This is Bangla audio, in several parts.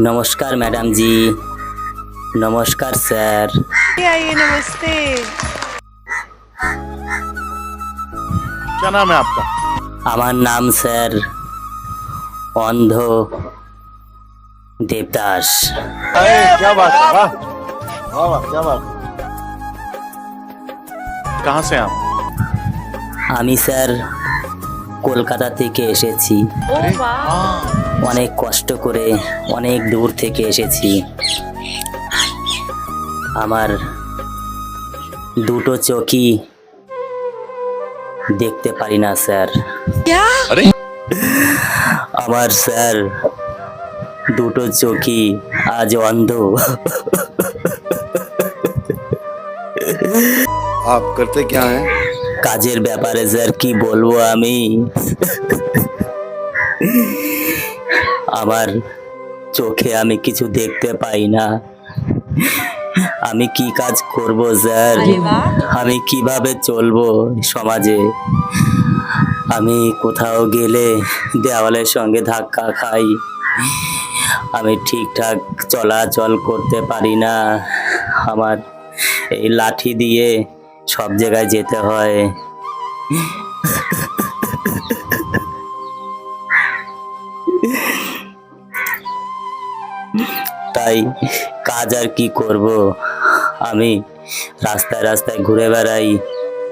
স্যার নমস্কার ম্যাডাম জি নমস্কার স্যার आइए नमस्ते क्या नाम है आपका আমার নাম স্যার অন্ধ দেবদাস अरे क्या बात है वाह वाह वाह क्या बात है कहाँ से आप আমি স্যার কলকাতা থেকে এসেছি ओ वाह অনেক কষ্ট করে অনেক দূর থেকে এসেছি। আমার দুটো চোখই দেখতে পারি না স্যার। আমার স্যার দুটো চোখই আজ অন্ধ। আপ করতে ক্যা হ্যাঁ কাজের ব্যাপারে স্যার কি বলব আমি? আমার চোখে আমি কিছু দেখতে পাই না। আমি কি কাজ করব স্যার? আমি কীভাবে চলবো সমাজে? আমি কোথাও গেলে দেওয়ালের সঙ্গে ধাক্কা খাই। আমি ঠিকঠাক চলাচল করতে পারি না। আমার এই লাঠি দিয়ে সব জায়গায় যেতে হয়। তাই কাজ আর কি করব আমি রাস্তায় রাস্তায় ঘুরে বেড়াই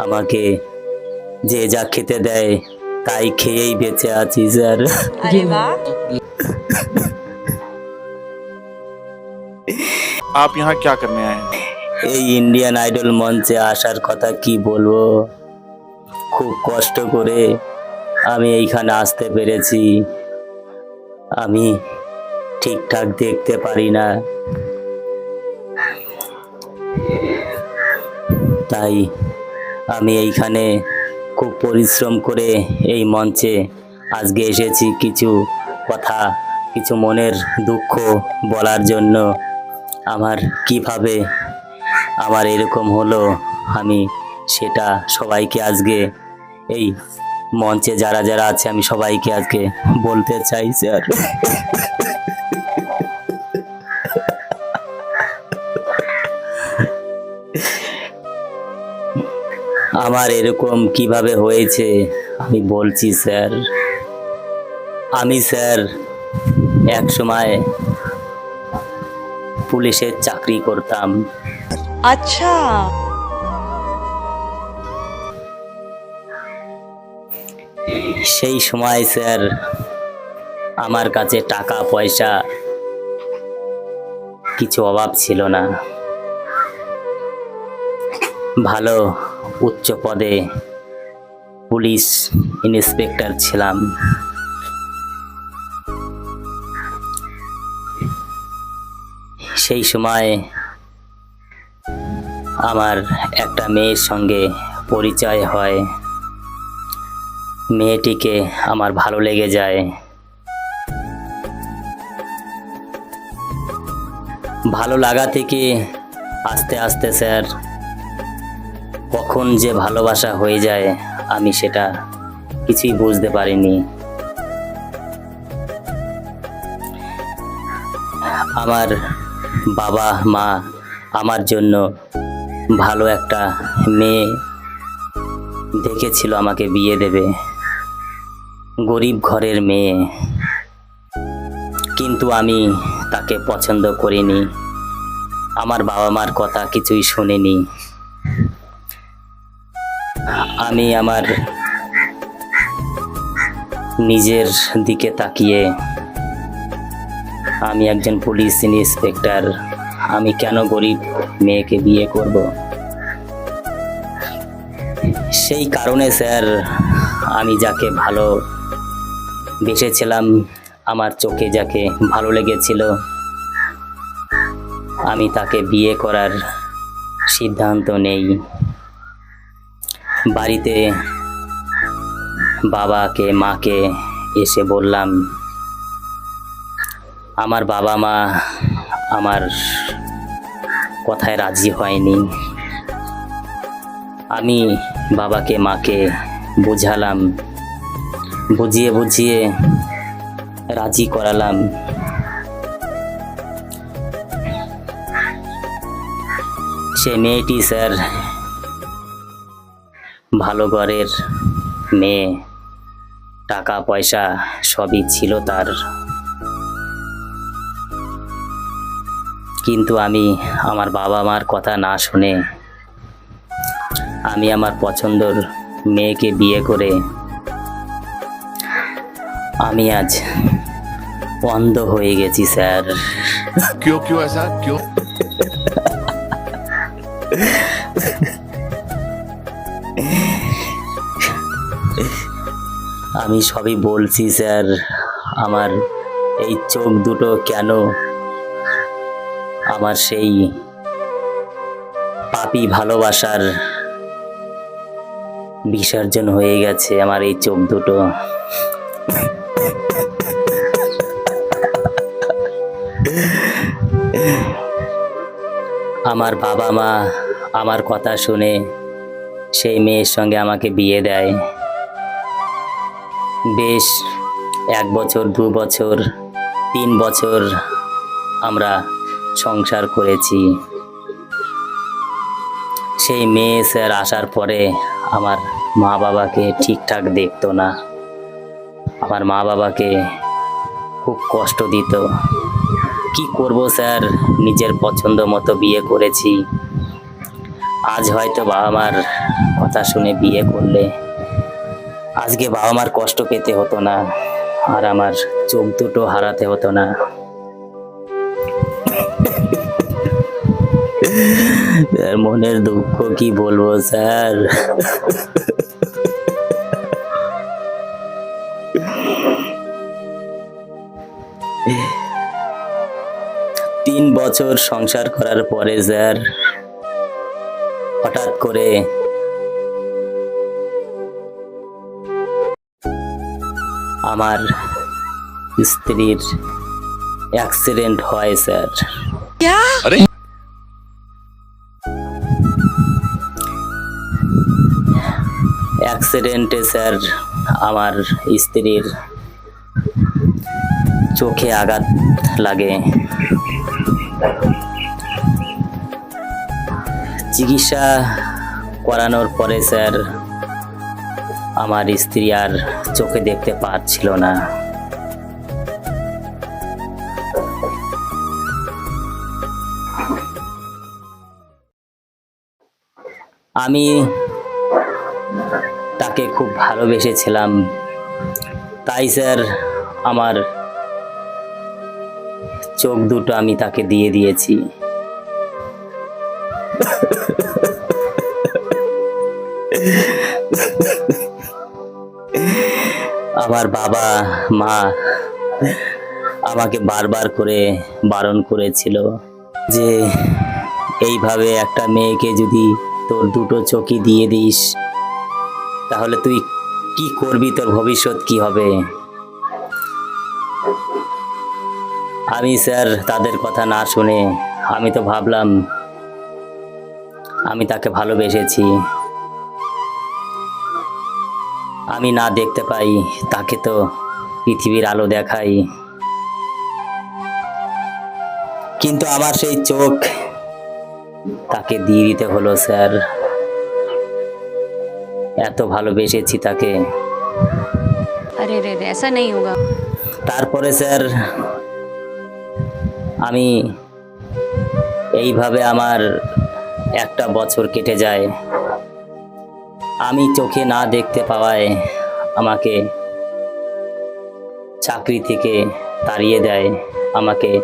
আমাকে যে যা খেতে দেয় তাই খেয়েই বেঁচে আছি স্যার अरे वाह आप यहाँ क्या करने आए हैं এই ইন্ডিয়ান আইডল মঞ্চে আসার কথা কি বলবো খুব কষ্ট করে আমি এইখানে আসতে পেরেছি আমি ঠিকঠাক দেখতে পারি না। তাই আমি এইখানে খুব পরিশ্রম করে এই মঞ্চে আজকে এসেছি কিছু কথা, কিছু মনের দুঃখ বলার জন্য। আমার কীভাবে আমার এরকম হলো আমি সেটা সবাইকে আজকে এই মঞ্চে যারা যারা আছে আমি সবাইকে আজকে বলতে চাই, স্যার। আমার এরকম কীভাবে হয়েছে? আমি বলছি স্যার। আমি স্যার এক সময় পুলিশের চাকরি করতাম। আচ্ছা। সেই সময় স্যার আমার কাছে টাকা পয়সা কিছু অভাব ছিল না। ভালো উচ্চ পদে পুলিশ ইন্সপেক্টর ছিলাম। সেই সময় আমার একটা মেয়ের সঙ্গে পরিচয় হয়। মেয়েটিকে আমার ভালো লেগে যায়। ভালো লাগা থেকে আস্তে আস্তে স্যার কখন যে ভালোবাসা হয়ে যায়, আমি সেটা কিছুই বুঝতে পারিনি। আমার বাবা, মা আমার জন্য ভালো একটা মেয়ে দেখেছিল, আমাকে বিয়ে দেবে। গরিব ঘরের মেয়ে। কিন্তু আমি তাকে পছন্দ করিনি। আমার বাবা মার কথা কিছুই শুনিনি। আমি আমার নিজের দিকে তাকিয়ে আমি একজন পুলিশ ইন্সপেক্টর, আমি কেন গরিব মেয়েকে বিয়ে করব? সেই কারণে স্যার, আমি যাকে ভালো বেসেছিলাম আমার চোখে যাকে ভালো লেগেছিল, আমি তাকে বিয়ে করার সিদ্ধান্ত নেই। বাড়িতে বাবাকে, মাকে এসে বললাম, আমার বাবা মা আমার কথায় রাজি হয়নি। আমি বাবাকে, মাকে বুঝালাম, বুঝিয়ে বুঝিয়ে রাজি করালাম। সে মেয়েটি স্যার ভালো ঘরের মেয়ে টাকা পয়সা সবই ছিল তার কিন্তু আমি আমার বাবা মার কথা না শুনে আমি আমার পছন্দর মেয়েকে বিয়ে করে আমি আজ অন্ধ হয়ে গেছি স্যার क्यों क्यों ऐसा क्यों আমি সবই বলছি, স্যার। আমার এই চোখ দুটো কেন আমার সেই পাপি ভালোবাসার বিসর্জন হয়ে গেছে, আমার এই চোখ দুটো। আমার বাবা মা আমার কথা শুনে সেই মেয়ের সঙ্গে আমাকে বিয়ে দেয়। বেশ এক বছর, দু বছর, তিন বছর আমরা সংসার করেছি। সেই মেয়ে স্যার আসার পরে আমার মা বাবাকে ঠিকঠাক দেখতো না। আমার মা বাবাকে খুব কষ্ট দিত। কি করব স্যার? নিজের পছন্দ মতো বিয়ে করেছি। আজ হয়তো বাবা মার কথা শুনে বিয়ে করলে আজকে বাবা মার কষ্ট পেতে হতো না, আর আমার চোখ দুটো হারাতে হতো না। মনের দুঃখ কি বলব, স্যার? তিন বছর সংসার করার পরে, স্যার, হঠাৎ করে আমার স্ত্রীর অ্যাক্সিডেন্ট হয় স্যার। অ্যাক্সিডেন্টে স্যার আমার স্ত্রীর চোখে আঘাত লাগে। চিকিৎসা করানোর পরে স্যার আমার স্ত্রী আর চোখে দেখতে পাচ্ছিল না। আমি তাকে খুব ভালোবেসেছিলাম। তাই স্যার, আমার চোখ দুটো আমি তাকে দিয়ে দিয়েছি। আমার বাবা, মা আমাকে বারবার করে বারণ করেছিল যে এইভাবে একটা মেয়েকে যদি তোর দুটো চোখই দিয়ে দিস, তাহলে তুই কি করবি? তোর ভবিষ্যৎ কি হবে? আমি স্যার তাদের কথা না শুনে আমি তো ভাবলাম আমি তাকে ভালোবেসেছি। আমি না দেখতে পাই তাকে তো পৃথিবীর আলো দেখাই কিন্তু আমার সেই চোখ তাকে দিয়ে দিতে হলো স্যার এত ভালোবেসেছি তাকে अरे रे रे ऐसा नहीं होगा তারপরে স্যার আমি এইভাবে আমার একটা বছর কেটে যায় আমি চোখে না দেখতে পাওয়ায় আমাকে চাকরি থেকে তাড়িয়ে দেয় আমাকে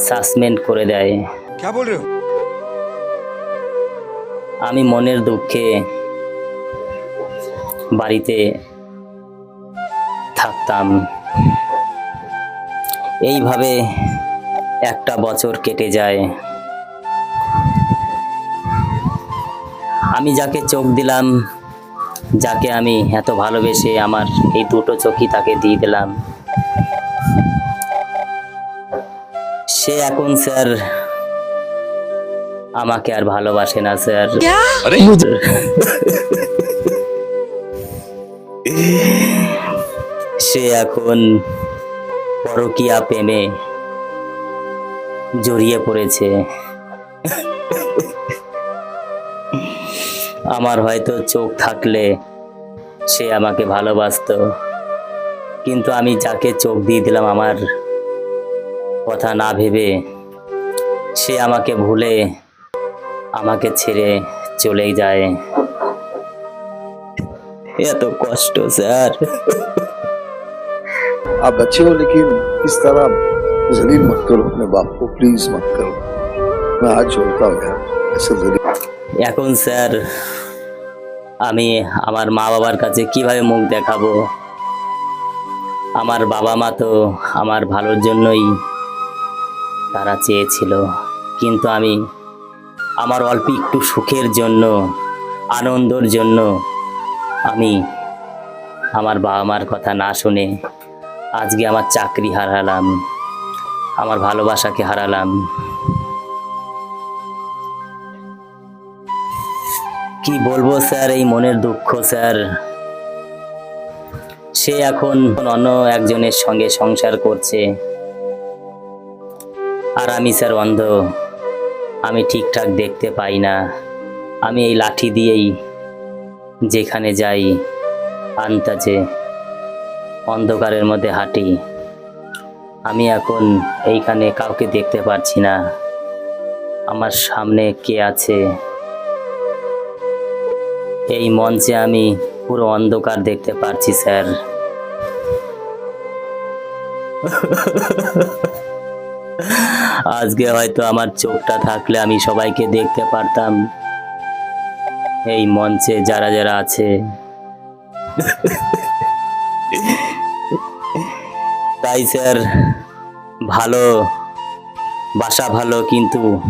সাসপেন্ড করে দেয়। আমি মনের দুঃখে বাড়িতে থাকতাম। এইভাবে একটা বছর কেটে যায়। আমি যাকে চোখ দিলাম যাকে আমি এত ভালোবেসে আমার এই দুটো চোখই তাকে দিয়ে দিলাম। সে এখন স্যার আমাকে আর ভালোবাসে না স্যার। সে এখন পরকিয়া প্রেমে জড়িয়ে পড়েছে। আমার হয়তো চোখ থাকলে সে আমাকে ভালোবাসতো কিন্তু আমি যাকে চোখ দিয়ে দিলাম আমার কথা না ভেবে সে আমাকে ভুলে আমাকে ছেড়ে চলে যায় এত কষ্ট স্যার आप अच्छे हो लेकिन इस तरह जलील मत करो अपने बाप को प्लीज मत करो मैं हाथ जोड़ता हूँ यार ऐसे जलील এখন স্যার, আমি আমার মা বাবার কাছে কীভাবে মুখ দেখাবো? আমার বাবা মা তো আমার ভালোর জন্যই তারা চেয়েছিল। কিন্তু আমি আমার অল্প একটু সুখের জন্য, আনন্দর জন্য আমি আমার বাবা মার কথা না শুনে আজকে আমার চাকরি হারালাম, আমার ভালোবাসাকে হারালাম। কি বলব, স্যার, এই মনের দুঃখ, স্যার। সে এখন অন্য একজনের সঙ্গে সংসার করছে। আর আমি, স্যার, অন্ধ। আমি ঠিকঠাক দেখতে পাই না। আমি এই লাঠি দিয়েই যেখানে যাই আন্তাজে অন্ধকারের মধ্যে হাঁটি। আমি এখন এইখানে কাউকে দেখতে পারছি না। আমার সামনে কে আছে? এই মঞ্চে আমি পুরো অন্ধকার দেখতে পারছি, স্যার। আজকে হয়তো আমার চোখটা থাকলে আমি সবাইকে দেখতে পারতাম। এই মঞ্চে যারা যারা আছে। তাই, স্যার, ভালো, বাসা ভালো, কিন্তু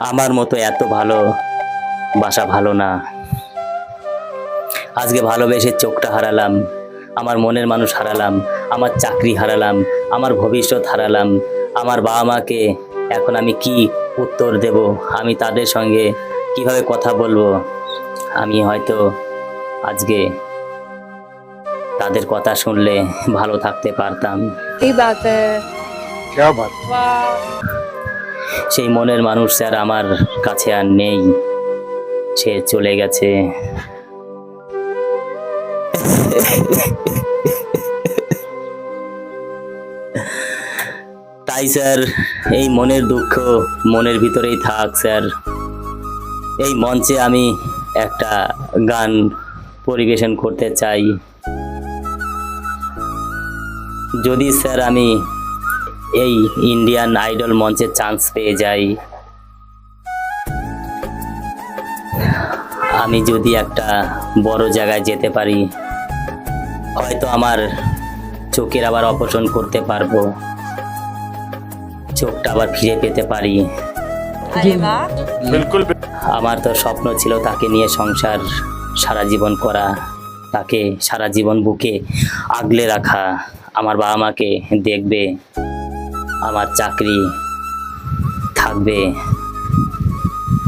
আমার মতো এত ভালো বাসা ভালো না। আজকে ভালোবেসে চোখটা হারালাম আমার মনের মানুষ হারালাম আমার চাকরি হারালাম আমার ভবিষ্যৎ হারালাম আমার বাবা মাকে এখন আমি কি উত্তর দেব আমি তাদের সঙ্গে কীভাবে কথা বলব আমি হয়তো আজকে তাদের কথা শুনলে ভালো থাকতে পারতাম। সেই মনের মানুষ স্যার আমার কাছে আর নেই সে চলে গেছে। তাই স্যার, এই মনের দুঃখ মনের ভিতরেই থাক স্যার। এই মঞ্চে আমি একটা গান পরিবেশন করতে চাই। যদি স্যার আমি এই ইন্ডিয়ান আইডল মঞ্চে চান্স পেয়ে যাই, আমি যদি একটা বড় জায়গায় যেতে পারি হয়তো আমার চোখের আবার অপচন করতে পারব। চোখটা আবার ফিরে পেতে পারি। আমার তো স্বপ্ন ছিল তাকে নিয়ে সংসার সারা জীবন করা তাকে সারা জীবন বুকে আগলে রাখা আমার বাবা মাকে দেখবে আমার চাকরি থাকবে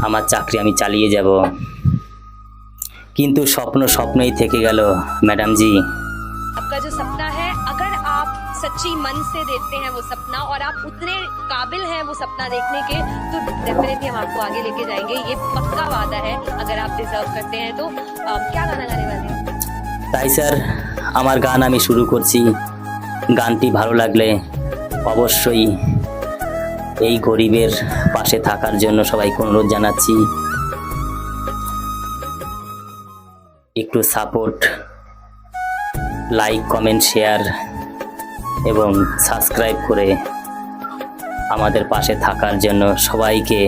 আমার চাকরি আমি চালিয়ে যাব। কিন্তু স্বপ্ন স্বপ্নই থেকে গেল ম্যাডামজি सच्ची मन से देखते हैं वो सपना और आप उतने काबिल हैं वो सपना देखने के तो डेफिनेटली हम आपको आगे लेके जाएंगे ये पक्का वादा है अगर आप डिजर्व करते हैं तो अ, क्या गाना गाने वाले हैं তাই স্যার আমার গান আমি শুরু করছি গানটি ভালো লাগলে অবশ্যই এই গরিবের পাশে থাকার জন্য সবাইকে অনুরোধ জানাচ্ছি একটু সাপোর্ট লাইক কমেন্ট শেয়ার এবং সাবস্ক্রাইব করে আমাদের পাশে থাকার জন্য সবাইকে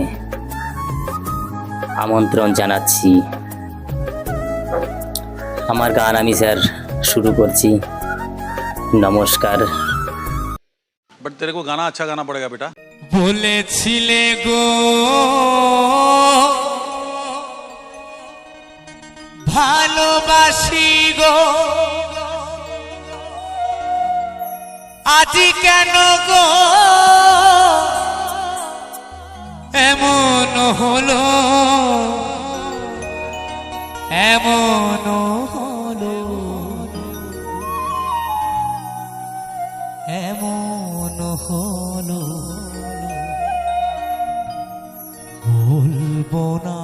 আমন্ত্রণ জানাচ্ছি। আমার গান আমি স্যার শুরু করছি। নমস্কার। বাট গানা আচ্ছা গানা পড়েগা বেটা বলেছিলে গো ভালোবাসি গো। আজি কেন গো? এমন হলো এমন হলো এমন হলো। বলব না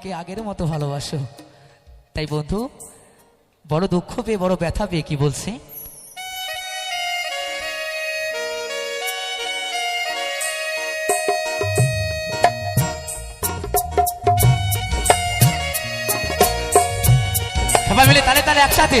আমাকে আগের মতো ভালোবাসো। তাই বন্ধু, বড় দুঃখ পেয়ে, বড় ব্যথা পেয়ে কি বলছে? সবাই মিলে তালে তালে একসাথে।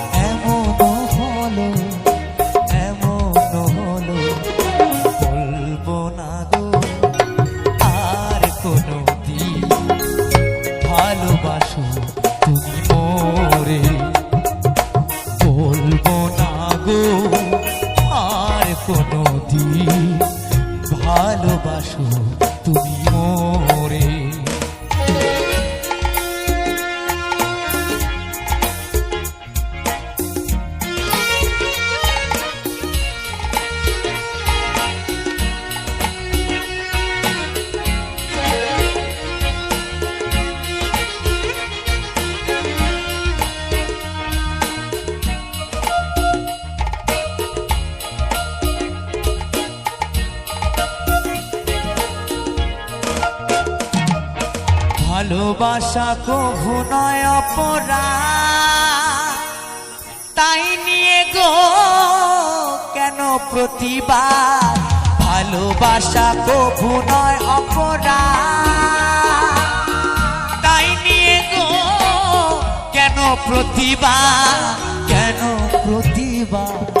ভালোবাসা কভু নয় অপরা তাই নিয়ে গো, কেন প্রতিবাদ? ভালোবাসা কভু নয় অপরা তাই নিয়ে গো, কেন প্রতিবাদ? কেন প্রতিবাদ?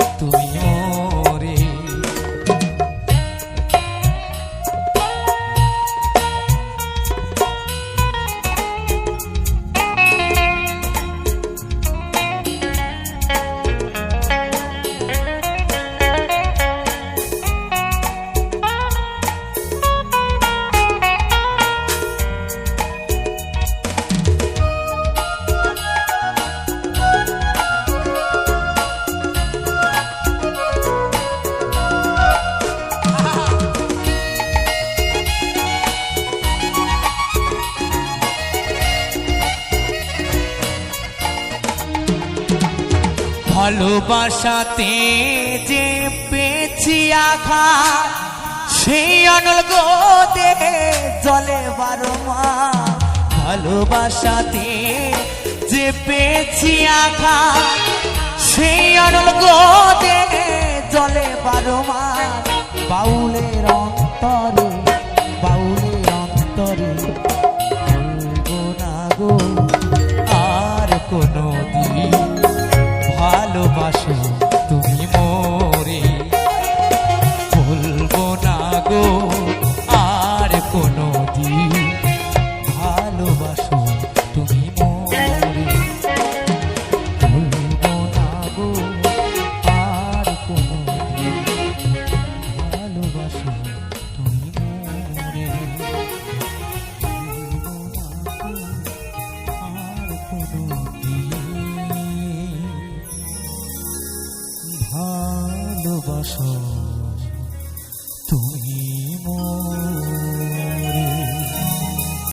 ভালোবাসাতে যে পেয়েছি আঘাত, সেই অনল গো দেহে জলে বারো মাস ভালোবাসাতে যে পেয়েছি আঘা সেই অনল গোদে জলে বারো মা। বাউলের অন্তরে ভালোবাসো তুমি মোরে